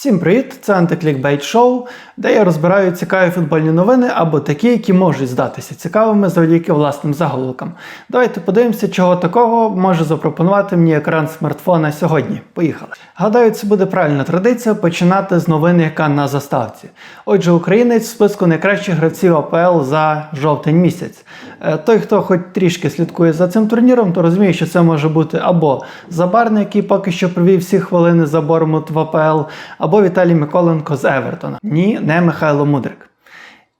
Всім привіт! Це антиклікбейт шоу, де я розбираю цікаві футбольні новини або такі, які можуть здатися цікавими завдяки власним заголовкам. Давайте подивимося, чого такого може запропонувати мені екран смартфона сьогодні. Поїхали. Гадаю, це буде правильна традиція починати з новини, яка на заставці. Отже, українець в списку найкращих гравців АПЛ за жовтень місяць. Е, Той, хто хоч трішки слідкує за цим турніром, то розуміє, що це може бути або Забарний, який поки що провів всі хвилини за Бормут в АПЛ, або Віталій Миколенко з Евертона. Ні, не Михайло Мудрик.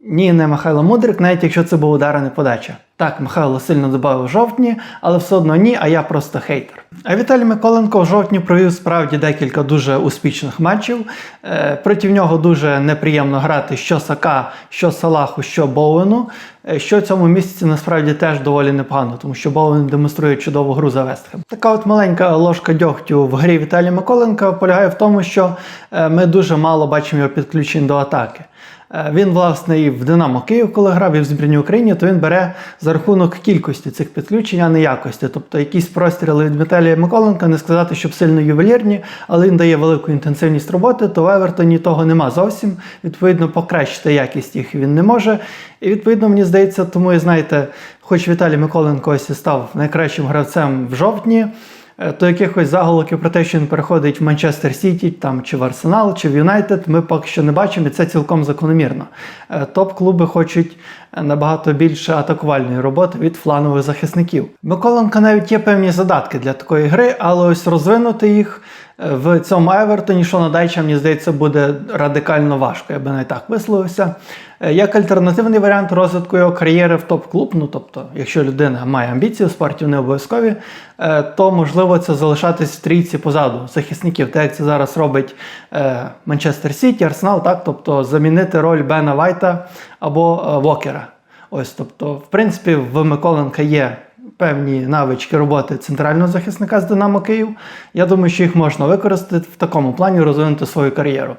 Ні, не Михайло Мудрик, навіть якщо це був удара а не подача. Так, Михайло сильно додав в жовтні, але все одно ні, а я просто хейтер. А Віталій Миколенко в жовтні провів справді декілька дуже успішних матчів. Е, проти нього дуже неприємно грати що Сака, що Салаху, що Боуену. Е, Що в цьому місяці насправді теж доволі непогано, тому що Боуен демонструє чудову гру за Вестхем. Така от маленька ложка дьогтю в грі Віталія Миколенка полягає в тому, що е, ми дуже мало бачимо його підключень до атаки. Він, власне, і в Динамо Київ, коли грав, і в збірній Україні, то він бере за рахунок кількості цих підключень, а не якості. Тобто якісь простріли від Віталія Миколенка, не сказати, щоб сильно ювелірні, але він дає велику інтенсивність роботи, то в Евертоні того нема зовсім. Відповідно, покращити якість їх він не може. І відповідно, мені здається, тому і знаєте, хоч Віталій Миколенко ось і став найкращим гравцем в жовтні. Е, То якихось заголовків про те, що він переходить в Манчестер Сіті, там чи в Арсенал, чи в Юнайтед, ми поки що не бачимо, і це цілком закономірно. Е, Топ-клуби хочуть набагато більше атакувальної роботи від фланових захисників. Миколенка навіть є певні задатки для такої гри, але ось розвинути їх в цьому Евертоні, що надайча, мені здається, буде радикально важко, я би не так висловився. Е, Як альтернативний варіант розвитку його кар'єри в топ-клуб, ну тобто, якщо людина має амбіції в спорті, вони обов'язкові, е, то можливо це залишатись в трійці позаду захисників, так як це зараз робить е, Манчестер Сіті, Арсенал, так, тобто замінити роль Бена Вайта або Вокера. Ось, тобто, в принципі, в Миколенка є певні навички роботи центрального захисника з Динамо Київ. Я думаю, що їх можна використати в такому плані, розвинути свою кар'єру.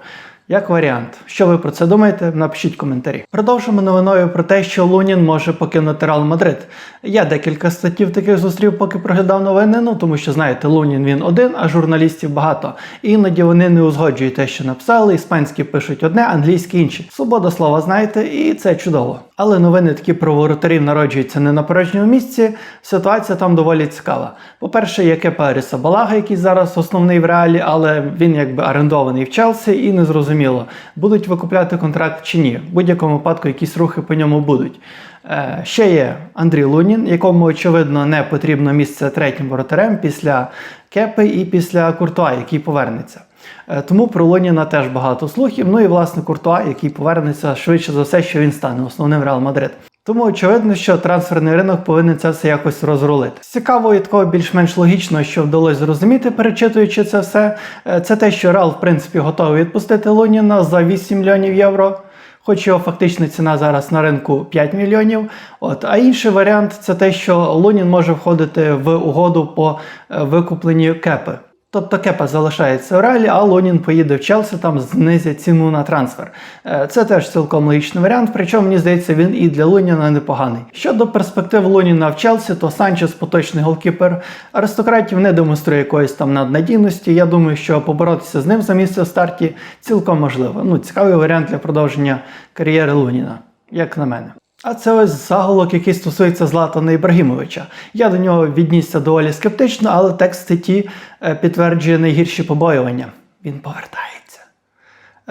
Як варіант, що ви про це думаєте? Напишіть коментарі. Продовжимо новиною про те, що Лунін може покинути Реал Мадрид. Я декілька статтів таких зустрів, поки проглядав новини. Ну тому що знаєте, Лунін він один, а журналістів багато. Іноді вони не узгоджують те, що написали. Іспанські пишуть одне, англійські інші. Свобода слова, знаєте, і це чудово. Але новини такі про воротарів народжуються не на порожньому місці. Ситуація там доволі цікава. По-перше, є Кепа Арісабалага, який зараз основний в реалі, але він якби орендований в Челсі, і незрозуміло, будуть викупляти контракт чи ні. В будь-якому випадку якісь рухи по ньому будуть. Е, ще є Андрій Лунін, якому очевидно не потрібно місце третім воротарем після Кепи і після Куртуа, який повернеться. Е, Тому про Луніна теж багато слухів. Ну і власне Куртуа, який повернеться швидше за все, що він стане основним Реал Мадрид. Тому очевидно, що трансферний ринок повинен це все якось розрулити. Цікаво і такого більш-менш логічно, що вдалося зрозуміти, перечитуючи це все, е, це те, що Реал в принципі готовий відпустити Луніна за 8 мільйонів євро. Хоч його фактична ціна зараз на ринку 5 мільйонів. От. А інший варіант це те, що Лунін може входити в угоду по е, викупленню кепи. Тобто Кепа залишається в реалі, а Лунін поїде в Челсі, там знизять ціну на трансфер. Е, Це теж цілком логічний варіант, причому мені здається, він і для Луніна непоганий. Щодо перспектив Луніна в Челсі, то Санчес, поточний голкіпер аристократів, не демонструє якоїсь там наднадійності. Я думаю, що поборотися з ним за місце в старті цілком можливо. Ну, цікавий варіант для продовження кар'єри Луніна, як на мене. А це ось заголовок, який стосується Златана Ібрагімовича. Я до нього віднісся доволі скептично, але текст статті е, підтверджує найгірші побоювання. Він повертається.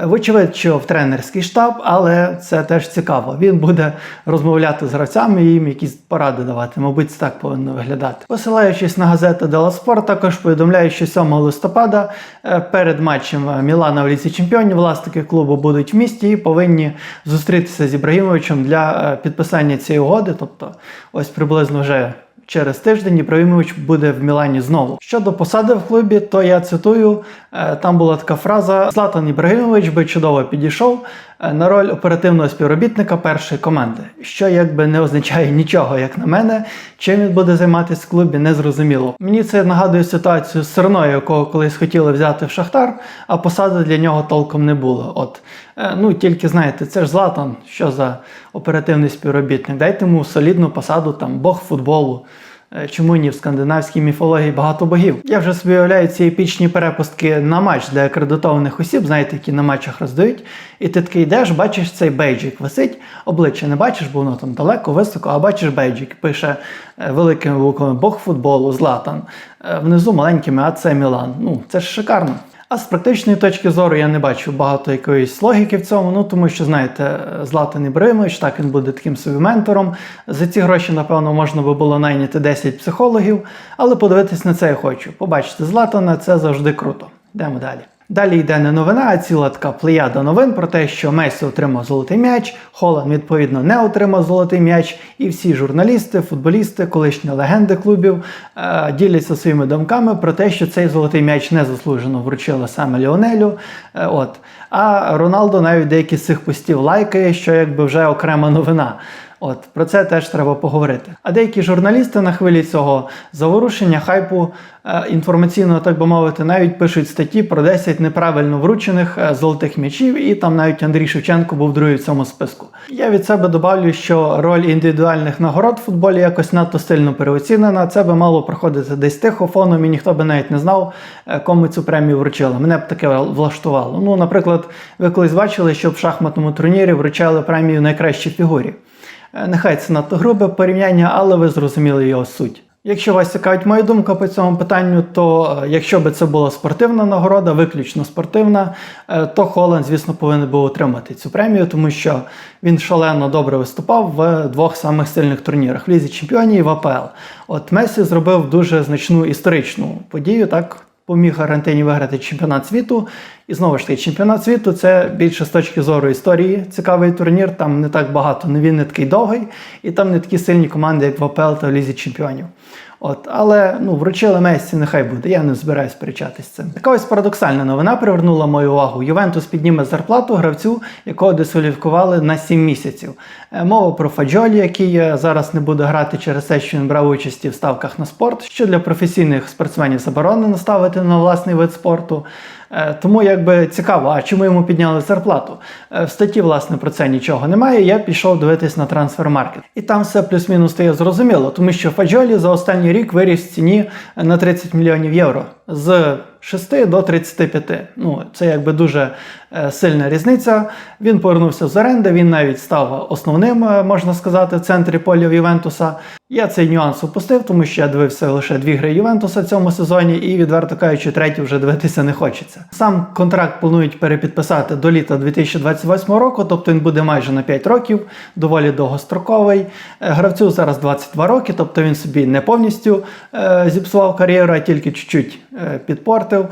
Вочевидь, що в тренерський штаб, але це теж цікаво. Він буде розмовляти з гравцями і їм якісь поради давати. Мабуть, це так повинно виглядати. Посилаючись на газету Дела Спорт, також повідомляють, що 7 листопада е, перед матчем Мілана в Ліці Чемпіонів власники клубу будуть в місті і повинні зустрітися з Ібрагімовичем для е, підписання цієї угоди. Тобто, ось приблизно вже. Через тиждень Ібрагімович буде в Мілані знову. Щодо посади в клубі, то я цитую: е, там була така фраза: Златан Ібрагімович би чудово підійшов е, на роль оперативного співробітника першої команди, що якби не означає нічого, як на мене. Чим він буде займатися в клубі, не зрозуміло. Мені це нагадує ситуацію з Серною, якого колись хотіли взяти в Шахтар, а посади для нього толком не було. От ну тільки знаєте, це ж Златан, що за оперативний співробітник. Дайте йому солідну посаду, там Бог футболу. Е, Чому ні в скандинавській міфології багато богів? Я вже собі уявляю ці епічні перепустки на матч для акредитованих осіб, знаєте, які на матчах роздають. І ти такий йдеш, бачиш цей бейджик висить, обличчя не бачиш, бо воно там далеко, високо, а бачиш бейджик. Пише е, великими буквами Бог футболу, Златан. Е, Внизу маленькими, а це Мілан. Ну, це ж шикарно. А з практичної точки зору я не бачу багато якоїсь логіки в цьому. Ну тому що знаєте, Златан Ібрahimovic, так він буде таким собі ментором. За ці гроші, напевно, можна би було найняти 10 психологів, але подивитись на це я хочу. Побачити Златана це завжди круто. Йдемо далі. Далі йде не новина, а ціла така плеяда новин про те, що Месі отримав золотий м'яч, Холланд, відповідно, не отримав золотий м'яч, і всі журналісти, футболісти, колишні легенди клубів е, діляться своїми думками про те, що цей золотий м'яч незаслужено вручили саме Ліонелю. Е, от. А Роналдо навіть деякі з цих постів лайкає, що якби вже окрема новина. От про це теж треба поговорити. А деякі журналісти на хвилі цього заворушення, хайпу е, інформаційного, так би мовити, навіть пишуть статті про 10 неправильно вручених е, золотих м'ячів, і там навіть Андрій Шевченко був другий в цьому списку. Я від себе добавлю, що роль індивідуальних нагород в футболі якось надто сильно переоцінена. Це би мало проходити десь тихо фоном, і ніхто би навіть не знав, е, кому цю премію вручили. Мене б таке влаштувало. Ну, наприклад, ви колись бачили, що в шахматному турнірі вручали премію найкращій фігурі. Е, Нехай це надто грубе порівняння, але ви зрозуміли його суть. Якщо вас цікавить моя думка по цьому питанню, то е, якщо би це була спортивна нагорода, виключно спортивна, е, то Холланд, звісно, повинен був отримати цю премію, тому що він шалено добре виступав в двох самих сильних турнірах в Лізі Чемпіонів і в АПЛ. От Месі зробив дуже значну історичну подію, так поміг Аргентині виграти чемпіонат світу. І знову ж таки, чемпіонат світу це більше з точки зору історії цікавий турнір. Там не так багато, він не такий довгий, і там не такі сильні команди, як в АПЛ та в Лізі Чемпіонів. От, але ну, вручили Мессі, нехай буде. Я не збираюсь сперечатись з цим. Така ось парадоксальна новина привернула мою увагу. Ювентус підніме зарплату гравцю, якого дискваліфікували на 7 місяців. Е, Мова про Фаджолі, який е, зараз не буде грати через те, що він брав участі в ставках на спорт, що для професійних спортсменів заборонено ставити на власний вид спорту. Е, Тому якби цікаво, а чому йому підняли зарплату? Е, В статті, власне, про це нічого немає. Я пішов дивитись на трансфермаркет. І там все плюс-мінус стає зрозуміло, тому що Фаджолі за останній рік виріс в ціні на 30 мільйонів євро з 6 до 35. Ну, це якби дуже е, сильна різниця. Він повернувся з оренди, він навіть став основним, можна сказати, в центрі поля в Ювентуса. Я цей нюанс упустив, тому що я дивився лише дві гри Ювентуса в цьому сезоні, і відверто кажучи, третю вже дивитися не хочеться. Сам контракт планують перепідписати до літа 2028 року, тобто він буде майже на 5 років, доволі довгостроковий. Е, Гравцю зараз 22 роки, тобто він собі не повністю е, зіпсував кар'єру, а тільки чуть-чуть е, підпортив.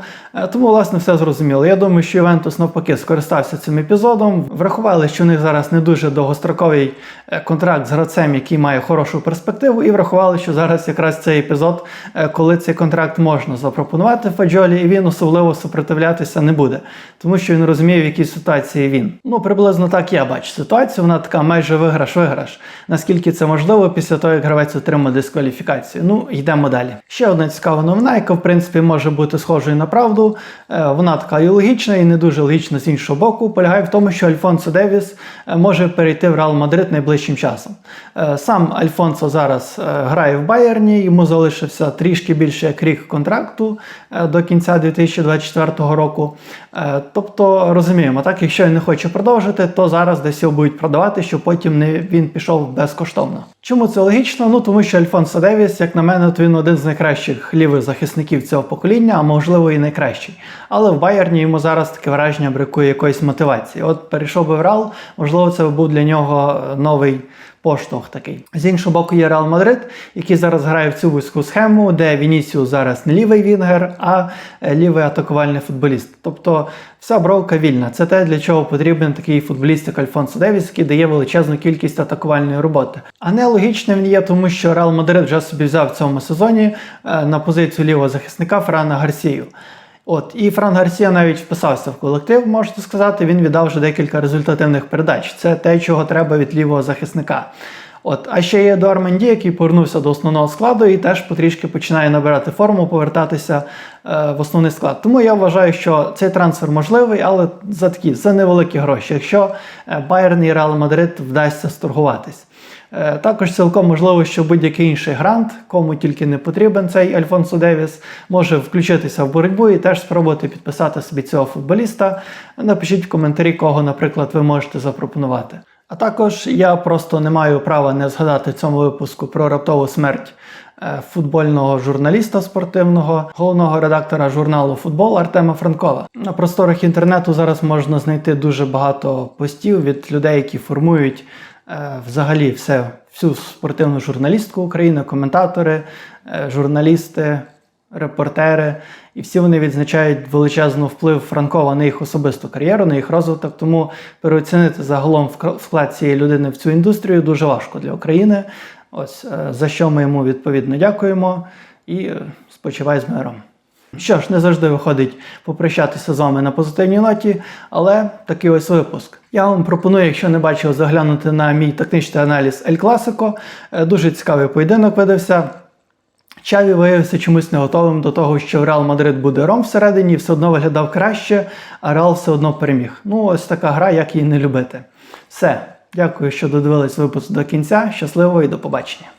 Тому, власне, все зрозуміло. Я думаю, що Ювентус навпаки скористався цим епізодом. Врахували, що у них зараз не дуже довгостроковий контракт з гравцем, який має хорошу перспективу, і врахували, що зараз якраз цей епізод, е, коли цей контракт можна запропонувати Фаджолі, і він особливо супротивлятися не буде, тому що він розуміє, в якій ситуації він. Ну, приблизно так я бачу ситуацію. Вона така майже виграш-виграш. Наскільки це можливо після того, як гравець отримає дискваліфікацію. Ну, йдемо далі. Ще одна цікава новина, яка в принципі може бути схожою на правду. Е, Вона така і логічна, і не дуже логічна з іншого боку. Полягає в тому, що Альфонсо Девіс е, може перейти в Реал Мадрид найближчим часом. Сам Альфонсо зараз е, грає в Байерні, йому залишився трішки більше як рік контракту е, до кінця 2024 року. Е, Тобто розуміємо, так, якщо він не хоче продовжити, то зараз десь його будуть продавати, щоб потім не він пішов безкоштовно. Чому це логічно? Ну тому що Альфонсо Девіс, як на мене, то він один з найкращих лівих захисників цього покоління, а можливо і найкращий. Але в Байерні йому зараз таке враження бракує якоїсь мотивації. От перейшов би в Реал, можливо, це був для нього новий поштовх такий. З іншого боку, є Реал Мадрид, який зараз грає в цю вузьку схему, де Вінісіус зараз не лівий вінгер, а е, лівий атакувальний футболіст. Тобто вся бровка вільна. Це те, для чого потрібен такий футболіст, як Альфонсо Девіс, який дає величезну кількість атакувальної роботи. А нелогічним він є, тому що Реал Мадрид вже собі взяв в цьому сезоні е, на позицію лівого захисника Франа Гарсію. От, і Фран Гарсія навіть вписався в колектив, можете сказати. Він віддав вже декілька результативних передач. Це те, чого треба від лівого захисника. От, а ще є Едуард Менді, який повернувся до основного складу і теж потрішки починає набирати форму, повертатися е, в основний склад. Тому я вважаю, що цей трансфер можливий, але за такі за невеликі гроші, якщо е, Байерн і Реал Мадрид вдасться сторгуватись. Е, Також цілком можливо, що будь-який інший грант, кому тільки не потрібен цей Альфонсо Девіс, може включитися в боротьбу і теж спробувати підписати собі цього футболіста. Напишіть в коментарі, кого, наприклад, ви можете запропонувати. А також я просто не маю права не згадати в цьому випуску про раптову смерть е, футбольного журналіста спортивного, головного редактора журналу Футбол Артема Франкова. На просторах інтернету зараз можна знайти дуже багато постів від людей, які формують е, взагалі все, всю спортивну журналістику України, коментатори, е, журналісти, репортери, і всі вони відзначають величезний вплив Франкова на їх особисту кар'єру, на їх розвиток. Тому переоцінити загалом вклад цієї людини в цю індустрію дуже важко для України. Ось е, за що ми йому відповідно дякуємо і е, спочивай з миром. Що ж, не завжди виходить попрощатися з вами на позитивній ноті, але такий ось випуск. Я вам пропоную, якщо не бачив, заглянути на мій тактичний аналіз Ель Класико. Е, Дуже цікавий поєдинок видався. Чаві виявився чомусь не готовим до того, що Реал Мадрид буде ром всередині, все одно виглядав краще, а Реал все одно переміг. Ну, ось така гра, як її не любити. Все, дякую, що додивились випуск до кінця. Щасливо і до побачення.